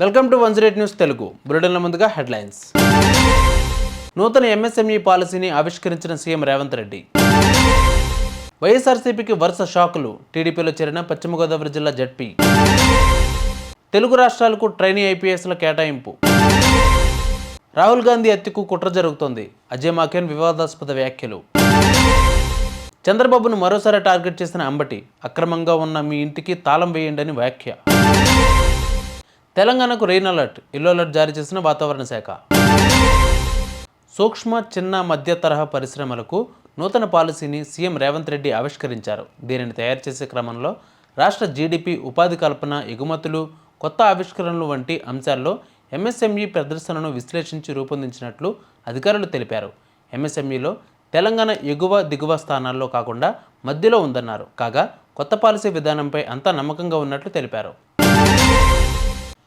Welcome to one zero news Telugu. బులెటిన్ల ముందుగా headlines. నూతన MSME పాలసీని ఆవిష్కరించిన సీఎం రేవంత్ రెడ్డి. వైఎస్ఆర్సీపీకి వరుస షాకులు. టీడీపీలో చేరిన పశ్చిమ గోదావరి జిల్లా జడ్పీ. తెలుగు రాష్ట్రాలకు ట్రైనీ ఐపీఎస్ల కేటాయింపు. రాహుల్ గాంధీ హత్యకు కుట్ర జరుగుతోంది. అజయ్ మాకేన్ వివాదాస్పద వ్యాఖ్యలు. చంద్రబాబును మరోసారి టార్గెట్ చేసిన అంబటి అక్రమంగా ఉన్న మీ ఇంటికి తాళం వేయండి అని వ్యాఖ్య. తెలంగాణకు రెయిన్ అలర్ట్ ఎల్లో అలర్ట్ జారీ చేసిన వాతావరణ శాఖ. సూక్ష్మ చిన్న మధ్య తరహా పరిశ్రమలకు నూతన పాలసీని సీఎం రేవంత్ రెడ్డి ఆవిష్కరించారు. దీనిని తయారు చేసే క్రమంలో రాష్ట్ర జీడిపి ఉపాధి కల్పన ఎగుమతులు కొత్త ఆవిష్కరణలు వంటి అంశాల్లో ఎంఎస్ఎంఈ ప్రదర్శనను విశ్లేషించి రూపొందించినట్లు అధికారులు తెలిపారు. ఎంఎస్ఎంఈలో తెలంగాణ ఎగువ దిగువ స్థానాల్లో కాకుండా మధ్యలో ఉందన్నారు. కాగా కొత్త పాలసీ విధానంపై అంతా నమ్మకంగా ఉన్నట్లు తెలిపారు.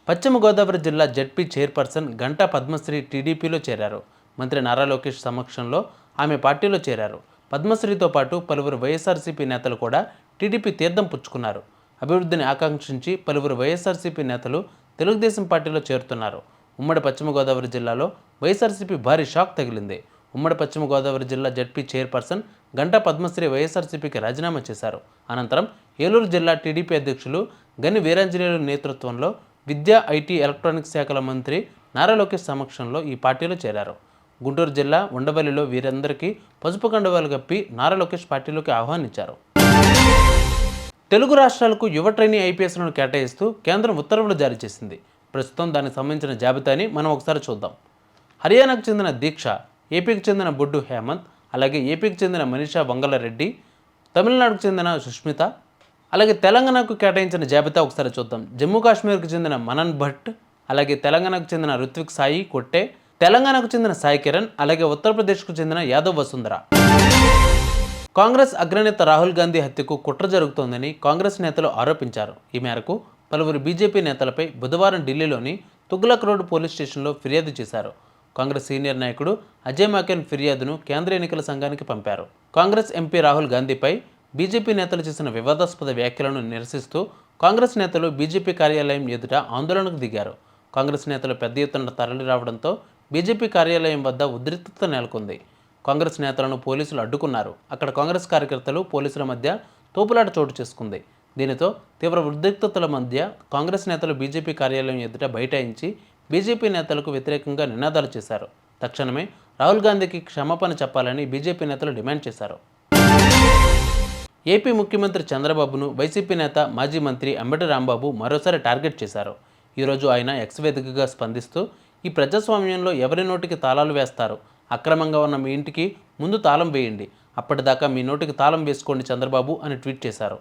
పశ్చిమ గోదావరి జిల్లా జడ్పీ చైర్పర్సన్ గంటా పద్మశ్రీ టీడీపీలో చేరారు. మంత్రి నారా లోకేష్ సమక్షంలో ఆమె పార్టీలో చేరారు. పద్మశ్రీతో పాటు పలువురు వైఎస్ఆర్సీపీ నేతలు కూడా టీడీపీ తీర్థం పుచ్చుకున్నారు. అభివృద్ధిని ఆకాంక్షించి పలువురు వైఎస్ఆర్సీపీ నేతలు తెలుగుదేశం పార్టీలో చేరుతున్నారు. ఉమ్మడి పశ్చిమ గోదావరి జిల్లాలో వైఎస్ఆర్సీపీ భారీ షాక్ తగిలింది. ఉమ్మడి పశ్చిమ గోదావరి జిల్లా జడ్పీ చైర్పర్సన్ గంటా పద్మశ్రీ వైఎస్ఆర్సీపీకి రాజీనామా చేశారు. అనంతరం ఏలూరు జిల్లా టీడీపీ అధ్యక్షులు గని వీరాంజనేయులు నేతృత్వంలో విద్యా ఐటీ ఎలక్ట్రానిక్స్ శాఖల మంత్రి నారా లోకేష్ సమక్షంలో ఈ పార్టీలో చేరారు. గుంటూరు జిల్లా ఉండవల్లిలో వీరందరికీ పసుపు కండవాలు కప్పి నారా లోకేష్ పార్టీలోకి ఆహ్వానించారు. తెలుగు రాష్ట్రాలకు యువ ట్రైనీ ఐపీఎస్లను కేటాయిస్తూ కేంద్రం ఉత్తర్వులు జారీ చేసింది. ప్రస్తుతం దానికి సంబంధించిన జాబితాని మనం ఒకసారి చూద్దాం. హర్యానాకు చెందిన దీక్ష ఏపీకి చెందిన బొడ్డు హేమంత్ అలాగే ఏపీకి చెందిన మనీషా వంగలరెడ్డి తమిళనాడుకు చెందిన సుష్మిత అలాగే తెలంగాణకు కేటాయించిన జాబితా ఒకసారి చూద్దాం. జమ్మూ కాశ్మీర్కు చెందిన మనన్ భట్ అలాగే తెలంగాణకు చెందిన రుత్విక్ సాయి కొట్టే తెలంగాణకు చెందిన సాయి కిరణ్ అలాగే ఉత్తరప్రదేశ్కు చెందిన యాదవ్ వసుంధర. కాంగ్రెస్ అగ్రనేత రాహుల్ గాంధీ హత్యకు కుట్ర జరుగుతోందని కాంగ్రెస్ నేతలు ఆరోపించారు. ఈ మేరకు పలువురు బీజేపీ నేతలపై బుధవారం ఢిల్లీలోని తుగ్లక్ రోడ్ పోలీస్ స్టేషన్లో ఫిర్యాదు చేశారు. కాంగ్రెస్ సీనియర్ నాయకుడు అజయ్ మాకెన్ ఫిర్యాదును కేంద్ర ఎన్నికల సంఘానికి పంపారు. కాంగ్రెస్ ఎంపీ రాహుల్ గాంధీపై బీజేపీ నేతలు చేసిన వివాదాస్పద వ్యాఖ్యలను నిరసిస్తూ కాంగ్రెస్ నేతలు బీజేపీ కార్యాలయం ఎదుట ఆందోళనకు దిగారు. కాంగ్రెస్ నేతలు పెద్ద ఎత్తున తరలి రావడంతో బీజేపీ కార్యాలయం వద్ద ఉద్రిక్తత నెలకొంది. కాంగ్రెస్ నేతలను పోలీసులు అడ్డుకున్నారు. అక్కడ కాంగ్రెస్ కార్యకర్తలు పోలీసుల మధ్య తోపులాట చోటు చేసుకుంది. దీనితో తీవ్ర ఉద్రిక్తతల మధ్య కాంగ్రెస్ నేతలు బీజేపీ కార్యాలయం ఎదుట బైఠాయించి బీజేపీ నేతలకు వ్యతిరేకంగా నినాదాలు చేశారు. తక్షణమే రాహుల్ గాంధీకి క్షమాపణ చెప్పాలని బీజేపీ నేతలు డిమాండ్ చేశారు. ఏపీ ముఖ్యమంత్రి చంద్రబాబును వైసీపీ నేత మాజీ మంత్రి అంబటి రాంబాబు మరోసారి టార్గెట్ చేశారు. ఈరోజు ఆయన ఎక్స్ వేదికగా స్పందిస్తూ ఈ ప్రజాస్వామ్యంలో ఎవరి నోటికి తాళాలు వేస్తారు? అక్రమంగా ఉన్న మీ ఇంటికి ముందు తాళం వేయండి. అప్పటిదాకా మీ నోటికి తాళం వేసుకోండి చంద్రబాబు అని ట్వీట్ చేశారు.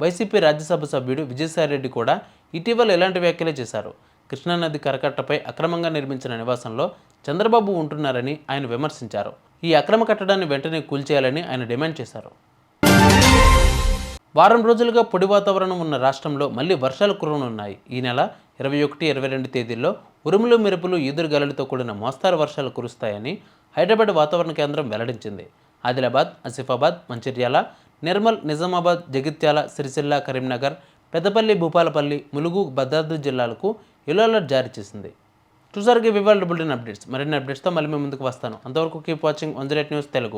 వైసీపీ రాజ్యసభ సభ్యుడు విజయసాయిరెడ్డి కూడా ఇటీవల ఇలాంటి వ్యాఖ్యలే చేశారు? కృష్ణానది కరకట్టపై అక్రమంగా నిర్మించిన నివాసంలో చంద్రబాబు ఉంటున్నారని ఆయన విమర్శించారు. ఈ అక్రమ కట్టడాన్ని వెంటనే కూల్చేయాలని ఆయన డిమాండ్ చేశారు. వారం రోజులుగా పొడి వాతావరణం ఉన్న రాష్ట్రంలో మళ్ళీ వర్షాలు కురవనున్నాయి. ఈ నెల ఇరవై ఒకటి ఇరవై రెండు తేదీల్లో ఉరుములు మెరుపులు ఈదురు గలలతో కూడిన మోస్తారు వర్షాలు కురుస్తాయని హైదరాబాద్ వాతావరణ కేంద్రం వెల్లడించింది. ఆదిలాబాద్ ఆసిఫాబాద్ మంచిర్యాల నిర్మల్ నిజామాబాద్ జగిత్యాల సిరిసిల్ల కరీంనగర్ పెద్దపల్లి భూపాలపల్లి ములుగు భద్రాద్రి జిల్లాలకు ఎల్లో అలర్ట్ జారీ చేసింది. చూసారుగా వివాళ బులెటిన్ అప్డేట్స్ మరిన్ని అప్డేట్స్తో మళ్ళీ మీ ముందుకు వస్తాను. అంతవరకు keep watching one news Telugu